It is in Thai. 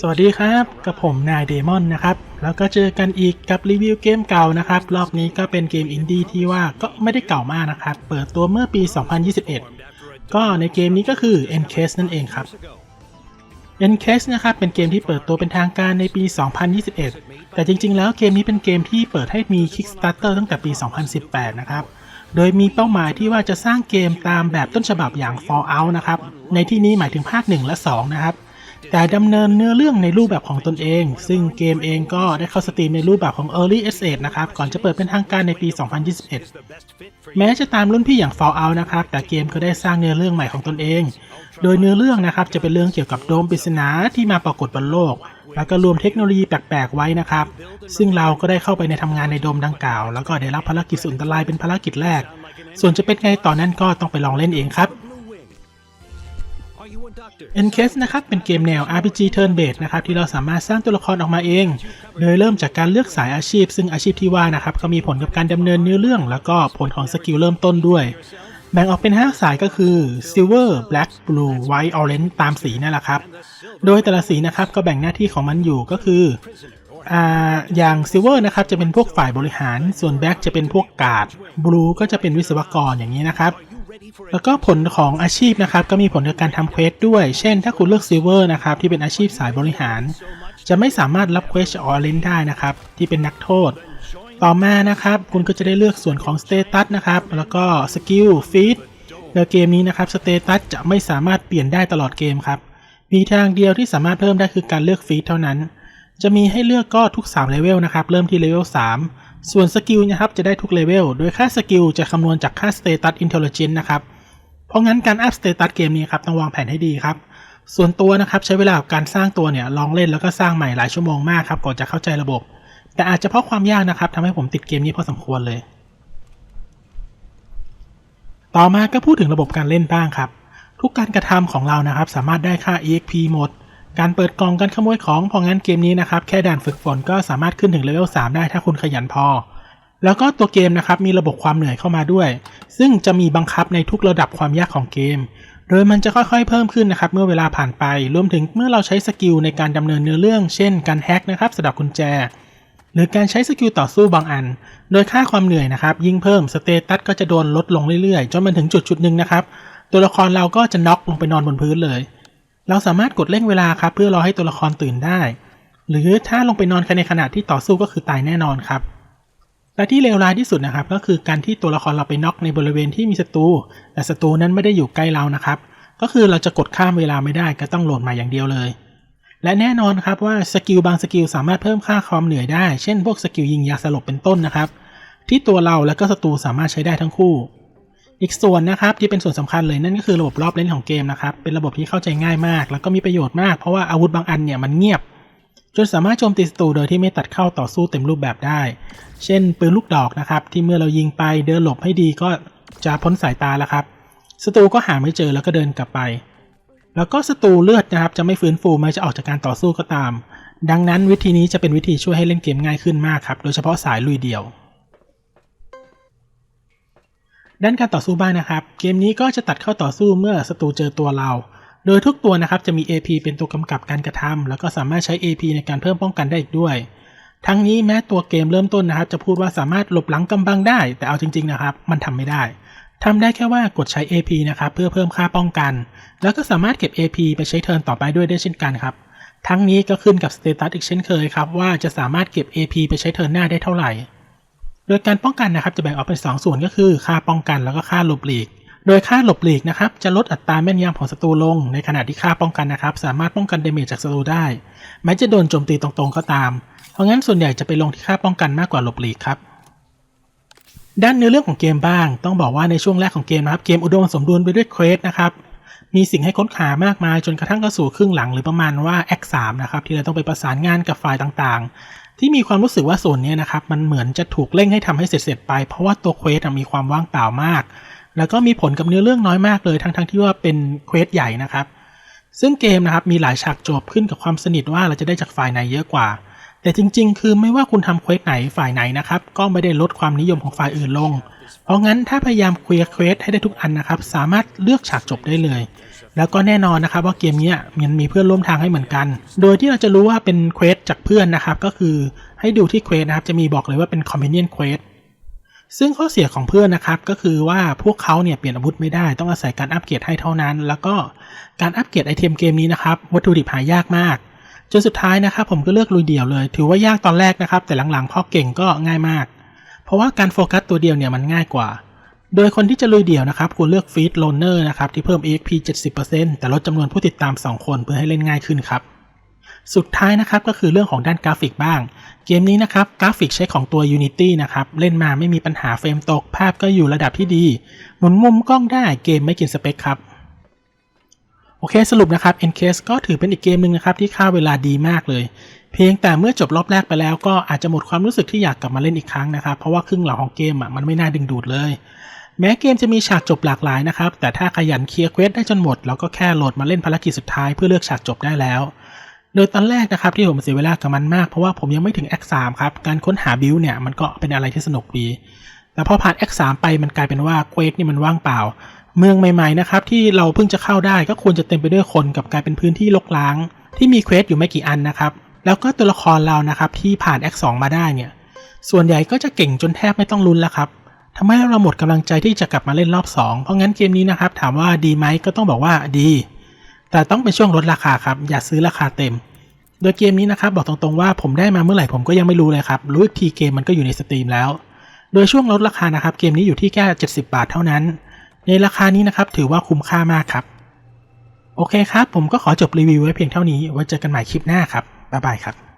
สวัสดีครับกับผมนายเดมอนนะครับ แล้วก็เจอกันอีกกับรีวิวเกมเก่านะครับ รอบนี้ก็เป็นเกมอินดี้ที่ว่าก็ไม่ได้เก่ามากนะครับ เปิดตัวเมื่อปี 2021 ก็ในเกมนี้ก็คือ Encase นั่นเองครับ Encase นะครับเป็นเกมที่เปิดตัวเป็นทางการในปี 2021 แต่จริง ๆ แล้วเกมนี้เป็นเกมที่เปิดให้มี Kickstarter ตั้งแต่ปี 2018 นะครับ โดยมีเป้าหมายที่ว่าจะสร้างเกมตามแบบต้นฉบับอย่าง Fallout นะครับ ในที่นี้หมายถึงภาค 1 และ 2 นะครับ แต่ดำเนินเนื้อเรื่องในรูปแบบของตนเอง ซึ่งเกมเองก็ได้เข้าสตรีมในรูปแบบของ Early Access นะครับ ก่อนจะเปิดเป็นทางการในปี 2021 แม้จะตามรุ่นพี่อย่าง Fallout นะครับ แต่เกมก็ได้สร้างเนื้อเรื่องใหม่ของตนเอง โดยเนื้อเรื่องนะครับจะเป็นเรื่องเกี่ยวกับโดมปริศนาที่มาปรากฏบนโลกแล้วก็รวมเทคโนโลยีแปลกๆไว้นะครับ ซึ่งเราก็ได้เข้าไปในทำงานในโดมดังกล่าว แล้วก็ได้รับภารกิจสุดอันตรายเป็นภารกิจแรก ส่วนจะเป็นไงต่อนนั้นก็ต้องไปลองเล่นเองครับ Encase นะครับเป็นเกมแนว RPG Turn Based นะครับที่เราสามารถสร้างตัวละครออกมาเอง โดยเริ่มจากการเลือกสายอาชีพ ซึ่งอาชีพที่ว่านะครับก็มีผลกับการดำเนินเนื้อเรื่อง แล้วก็ผลของสกิลเริ่มต้นด้วย แบ่งออกเป็น 5 สายก็คือ Silver Black Blue White Orange ตามสีนั่นแหละครับ โดยแต่ละสีนะครับก็แบ่งหน้าที่ของมันอยู่ก็คือออย่าง Silver นะครับจะเป็นพวกฝ่ายบริหาร ส่วน Black จะเป็นพวกกาด Blue ก็จะเป็นวิศวกรอย่างนี้นะครับ แล้วก็ผลของอาชีพนะครับ ก็มีผลกับการทำเควสด้วย เช่น ถ้าคุณเลือกซิลเวอร์นะครับ ที่เป็นอาชีพสายบริหาร จะไม่สามารถรับเควสออเรนได้นะครับ ที่เป็นนักโทษ ต่อมานะครับ คุณก็จะได้เลือกส่วนของสเตตัสนะครับ แล้วก็สกิลฟีดโดยเกมนี้นะครับสเตตัสจะไม่สามารถเปลี่ยนได้ตลอดเกมครับ มีทางเดียวที่สามารถเพิ่มได้คือการเลือกฟีดเท่านั้น จะมีให้เลือกก็ทุก3เลเวลนะครับ เริ่มที่เลเวล3 ส่วนสกิลนะครับจะได้ทุกเลเวล โดยค่าสกิลจะคำนวณจากค่า Status Intelligence นะครับ เพราะงั้นการอัพสเตตัสเกมนี้ครับต้องวางแผนให้ดีครับ ส่วนตัวนะครับใช้เวลากับการสร้างตัวเนี่ยลองเล่นแล้วก็สร้างใหม่หลายชั่วโมงมากครับก่อนจะเข้าใจระบบ แต่อาจจะเพราะความยากนะครับทำให้ผมติดเกมนี้พอสมควรเลย ต่อมาก็พูดถึงระบบการเล่นบ้างครับ ทุกการกระทำของเรานะครับสามารถได้ค่า EXP หมด การเปิดกล่องการขโมยของพราะงั้นเกมนี้นะครับแค่ด่านฝึกฝนก็สามารถขึ้นถึงเลเวล3ได้ถ้าคุณขยันพอ แล้วก็ตัวเกมนะครับมีระบบความเหนื่อยเข้ามาด้วย ซึ่งจะมีบังคับในทุกระดับความยากของเกม โดยมันจะค่อยๆเพิ่มขึ้นนะครับเมื่อเวลาผ่านไป รวมถึงเมื่อเราใช้สกิลในการดำเนินเนื้อเรื่อง เช่น การแฮกนะครับสะดับกุญแจ หรือการใช้สกิลต่อสู้บางอัน โดยค่าความเหนื่อยนะครับยิ่งเพิ่มสเตตัสก็จะโดนลดลงเรื่อยๆจนมันถึงจุดจุดๆหนึ่งนะครับตัวละครเราก็จะน็อกลงไปนอนบนพื้นเลย เราสามารถกดเร่งเวลาครับเพื่อรอให้ตัวละครตื่นได้ หรือถ้าลงไปนอนในขณะที่ต่อสู้ก็คือตายแน่นอนครับและที่เลวร้ายที่สุดนะครับ ก็คือการที่ตัวละครเราไปน็อกในบริเวณที่มีศัตรูแต่ศัตรูนั้นไม่ได้อยู่ใกล้เรานะครับ ก็คือเราจะกดข้ามเวลาไม่ได้ก็ต้องโหลดมาอย่างเดียวเลย และแน่นอนครับว่าสกิลบางสกิลสามารถเพิ่มค่าความเหนื่อยได้ เช่นพวกสกิลยิงยาสลบเป็นต้นนะครับ ที่ตัวเราและก็ศัตรูสามารถใช้ได้ทั้งคู่ อีกส่วนนะครับที่เป็นส่วนสำคัญเลยนั่นก็คือระบบรอบเล่นของเกมนะครับเป็นระบบที่เข้าใจง่ายมาก แล้วก็มีประโยชน์มากเพราะว่าอาวุธบางอันเนี่ยมันเงียบจนสามารถโจมตีศัตรูโดยที่ไม่ตัดเข้าต่อสู้เต็มรูปแบบได้ เช่น ปืนลูกดอกนะครับ ที่เมื่อเรายิงไปเดินหลบให้ดีก็จะพ้นสายตาแล้วครับศัตรูก็หาไม่เจอแล้วก็เดินกลับไป แล้วก็ศัตรูเลือดนะครับจะไม่ฟื้นฟูแม้จะออกจากการต่อสู้ก็ตาม ดังนั้นวิธีนี้จะเป็นวิธีช่วยให้เล่นเกมง่ายขึ้นมากครับโดยเฉพาะสายลุยเดี่ยว ด้านการต่อสู้บ้างนะครับ เกมนี้ก็จะตัดเข้าต่อสู้เมื่อศัตรูเจอตัวเรา โดยทุกตัวนะครับจะมี AP เป็นตัวกำกับการกระทำแล้วก็สามารถใช้ AP ในการเพิ่มป้องกันได้อีกด้วย ทั้งนี้แม้ตัวเกมเริ่มต้นนะครับ จะพูดว่าสามารถหลบหลังกำบังได้ แต่เอาจริงๆนะครับ มันทำไม่ได้ทำได้แค่ว่ากดใช้ AP นะครับเพื่อเพิ่มค่าป้องกัน แล้วก็สามารถเก็บ AP ไปใช้เทิร์นต่อไปด้วยได้เช่นกันครับ ทั้งนี้ก็ขึ้นกับสเตตัสอีกเช่นเคยครับว่าจะสามารถเก็บ AP ไปใช้เทิร์นหน้าได้เท่าไหร่ โดยการป้องกันนะครับจะแบ่งออกเป็น 2 ส่วนก็คือค่าป้องกันแล้วก็ค่าหลบหลีก โดยค่าหลบหลีกนะครับจะลดอัตราแม่นยำของศัตรูลง ในขณะที่ค่าป้องกันนะครับ สามารถป้องกันเดเมจจากศัตรูได้ แม้จะโดนโจมตีตรงๆก็ตาม เพราะงั้นส่วนใหญ่จะไปลงที่ค่าป้องกันมากกว่าหลบหลีกครับด้านเนื้อเรื่องของเกมบ้าง ต้องบอกว่าในช่วงแรกของเกมนะครับเกมอุดมสมบูรณ์ไปด้วยเควสนะครับมีสิ่งให้ค้นหามากมายจนกระทั่งเข้าสู่ครึ่งหลังหรือประมาณว่าแอคสามนะครับที่เราต้องไปประสานงานกับฝ่ายต่าง ที่มีความรู้สึกว่าส่วนนี้นะครับ มันเหมือนจะถูกเร่งให้ทำให้เสร็จๆไป เพราะว่าตัวเควสมีความว่างเปล่ามาก แล้วก็มีผลกับเนื้อเรื่องน้อยมากเลย ทั้งๆที่ว่าเป็นเควสใหญ่นะครับ ซึ่งเกมนะครับมีหลายฉากจบขึ้นกับความสนิทว่าเราจะได้จากฝ่ายไหนเยอะกว่า แต่จริง ๆ คือไม่ว่าคุณทำเควสไหนฝ่ายไหนนะครับ ก็ไม่ได้ลดความนิยมของฝ่ายอื่นลง เพราะงั้นถ้าพยายามเคลียร์เควสให้ได้ทุกอันนะครับ สามารถเลือกฉากจบได้เลย แล้วก็แน่นอนนะครับว่าเกมนี้ยมันมีเพื่อนร่วมทางให้เหมือนกัน โดยที่เราจะรู้ว่าเป็นเควสจากเพื่อนนะครับ ก็คือให้ดูที่เควสนะครับ จะมีบอกเลยว่าเป็น convenient quest ซึ่งข้อเสียของเพื่อนนะครับก็คือว่าพวกเขาเนี่ยเปลี่ยนอาวุธไม่ได้ต้องอาศัยการอัปเกรดให้เท่านั้น แล้วก็การอัปเกรดไอเทมเกมนี้นะครับวัตถุดิบหายากมาก จนสุดท้ายนะครับผมก็เลือกลุยเดี่ยวเลย ถือว่ายากตอนแรกนะครับ แต่หลังๆพอเก่งก็ง่ายมาก เพราะว่าการโฟกัสตัวเดียวเนี่ยมันง่ายกว่า โดยคนที่จะลุยเดี่ยวนะครับควรเลือกฟีดโลเนอร์นะครับที่เพิ่ม EXP 70%แต่ลดจำนวนผู้ติดตาม 2 คนเพื่อให้เล่นง่ายขึ้นครับสุดท้ายนะครับก็คือเรื่องของด้านกราฟิกบ้าง เกมนี้นะครับกราฟิกใช้ของตัว Unity นะครับเล่นมาไม่มีปัญหาเฟรมตก ภาพก็อยู่ระดับที่ดี หมุนมุมกล้องได้เกมไม่กินสเปคครับ โอเคสรุปนะครับ Encase ก็ถือเป็นอีกเกมหนึ่งนะครับ ที่ค่าเวลาดีมากเลย เพียงแต่เมื่อจบรอบแรกไปแล้วก็อาจจะหมดความรู้สึกที่อยากกลับมาเล่นอีกครั้งนะครับ เพราะว่าครึ่งหลังของเกมอะมันไม่น่าดึงดูดเลย แม้เกมจะมีฉากจบหลากหลายนะครับ แต่ถ้าขยันเคลียร์เควสได้จนหมดเราก็แค่โหลดมาเล่นภารกิจสุดท้ายเพื่อเลือกฉากจบได้แล้ว โดยตอนแรกนะครับที่ผมเสียเวลากับมันมากเพราะว่าผมยังไม่ถึง X3 ครับการค้นหาบิลเนี่ยมันก็เป็นอะไรที่สนุกดีแต่พอผ่าน X3 ไปมันกลายเป็นว่าเควสนี่มันว่างเปล่า เมืองใหม่ๆนะครับที่เราเพิ่งจะเข้าได้ก็ควรจะเต็มไปด้วยคนกับกลายเป็นพื้นที่รกร้าง ที่มีเควสอยู่ไม่กี่อันนะครับ แล้วก็ตัวละครเรานะครับที่ผ่าน X2 มาได้เนี่ยส่วนใหญ่ก็จะเก่งจนแทบไม่ต้องลุ้นแล้วครับทำให้เราหมดกำลังใจที่จะกลับมาเล่นรอบ 2 เพราะงั้นเกมนี้นะครับถามว่าดีไหมก็ต้องบอกว่าดี แต่ต้องเป็นช่วงลดราคาครับอย่าซื้อราคาเต็ม โดยเกมนี้นะครับบอกตรงๆว่าผมได้มาเมื่อไหร่ผมก็ยังไม่รู้เลยครับรู้อีกทีเกมมันก็อยู่ในสตรีมแล้ว โดยช่วงลดราคานะครับเกมนี้อยู่ที่แค่70 บาทเท่านั้น ในราคานี้นะครับถือว่าคุ้มค่ามากครับ โอเคครับ ผมก็ขอจบรีวิวไว้เพียงเท่านี้ไว้เจอกันใหม่คลิปหน้าครับบ๊ายบายครับ